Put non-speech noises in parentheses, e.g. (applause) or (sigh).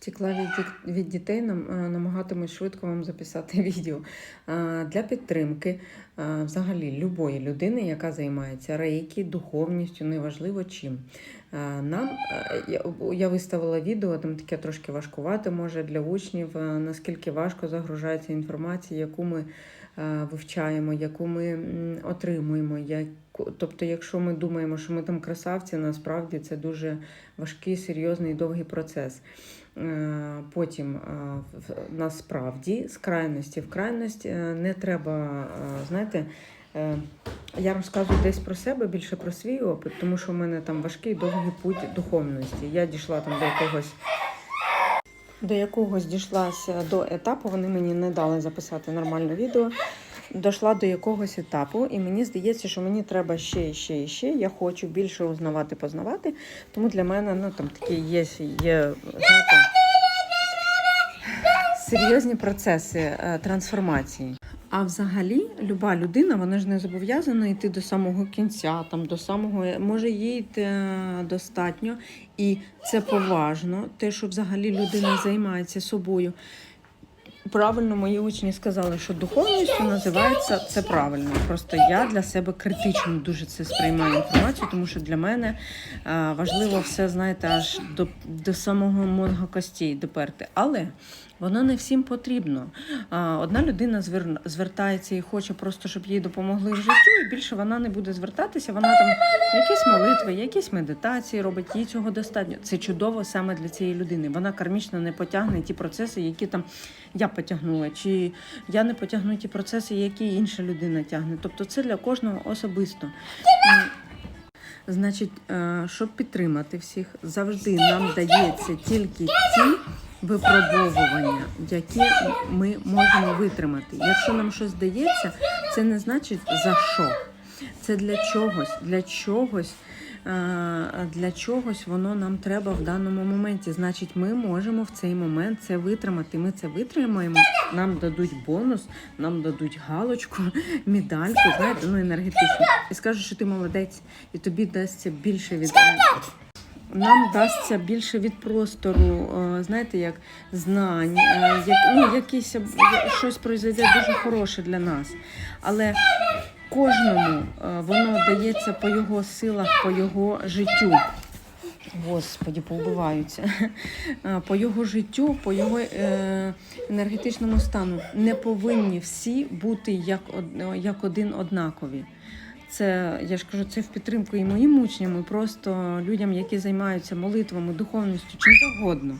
Втекла від, від дітей, е, намагатимусь швидко вам записати (laughs) відео. Для підтримки взагалі любої людини, яка займається рейки, духовністю, неважливо чим. Нам е, я, виставила відео, там таке трошки важкувати може для учнів, е, наскільки важко загружається інформація, яку ми вивчаємо, яку ми отримуємо. Тобто, якщо ми думаємо, що ми там красавці, насправді це дуже важкий, серйозний, довгий процес. Е, Потім е, насправді з крайності в крайність е, не треба, знаєте, я розказую десь про себе, більше про свій опит, тому що в мене там важкий довгий путь духовності. Я дійшла там до якогось. До якогось дійшлася до етапу, вони мені не дали записати нормальне відео. Дійшла до якогось етапу, і мені здається, що мені треба ще, і ще, і ще. Я хочу більше узнавати, познавати. Тому для мене ну, там такі є, є знаєте, серйозні процеси е, трансформації. А взагалі, люба людина, вона ж не зобов'язана йти до самого кінця, там до самого може їй йти достатньо, і це поважно, те, що взагалі людина займається собою. Правильно, мої учні сказали, що духовністю називається це правильно. Просто я для себе критично дуже це сприймаю інформацію, тому що для мене важливо все, знаєте, аж до, до самого мозга костей доперти. Але воно не всім потрібно. Одна людина звер... звертається і хоче просто, щоб їй допомогли в життю, і більше вона не буде звертатися. Вона там якісь молитви, якісь медитації робить, їй цього достатньо. Це чудово саме для цієї людини. Вона кармічно не потягне ті процеси, які там я потягнула, чи я не потягну ті процеси, які інша людина тягне. Тобто це для кожного особисто. Значить, е, щоб підтримати всіх, завжди нам дається тільки ті випробовування, які ми можемо витримати. Якщо нам щось дається, це не значить за що. Це для чогось, для чогось, е, для чогось воно нам треба в даному моменті. Значить, ми можемо в цей момент це витримати. Ми це витримаємо, нам дадуть бонус, нам дадуть галочку, (laughs) медальку, знаєте, ну енергетичну. І скажуть, що ти молодець, і тобі дасться більше від нам дасться більше від простору, е, знаєте, як знань, е, як, ну, якісь е, щось пройде дуже хороше для нас. Але кожному е, воно дається по його силах, по його життю. Господі, повбиваються. Е, По його життю, по його е, енергетичному стану не повинні всі бути як, як один однакові. Це я ж кажу, це в підтримку і моїм учням, і просто людям, які займаються молитвами, духовністю, чим завгодно.